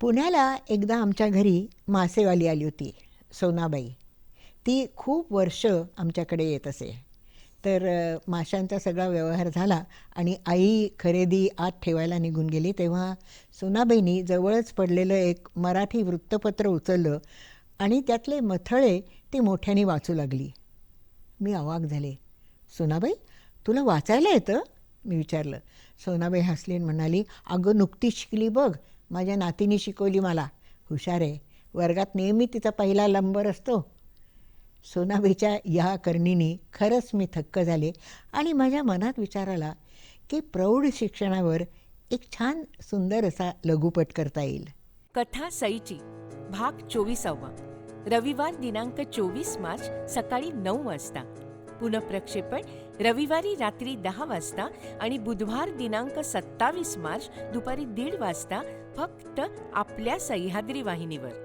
पुण्याला एकदा आमच्या घरी मासेवाली आली होती सोनाबाई. ती खूप वर्ष आमच्याकडे येत असे. तर माशांचा सगळा व्यवहार झाला आणि आई खरेदी आत ठेवायला निघून गेली. तेव्हा सोनाबाईंनी जवळच पडलेलं एक मराठी वृत्तपत्र उचललं आणि त्यातले मथळे ती मोठ्याने वाचू लागली. मी अवाक झाले. सोनाबाई तुला वाचायला येतं? मी विचारलं. सोनाबाई हसली म्हणाली अगं नुकतीच शिकली बघ. माझ्या नातीने शिकवली मला. हुशार आहे. वर्गात नेहमी तिचा पहिला लंबर असतो. सोनाबीच्या या करणीने खरंच मी थक्क झाले आणि माझ्या मनात विचार आला की प्रौढ शिक्षणावर एक छान सुंदर असा लघुपट करता येईल. कथा सईची भाग चोवीसावा. रविवार दिनांक चोवीस मार्च सकाळी नऊ वाजता. पुनप्रक्षेपण रविवारी रात्री दहा वाजता आणि बुधवार दिनांक सत्तावीस मार्च दुपारी दीड वाजता फक्त आपल्या सह्याद्री वाहिनीवर.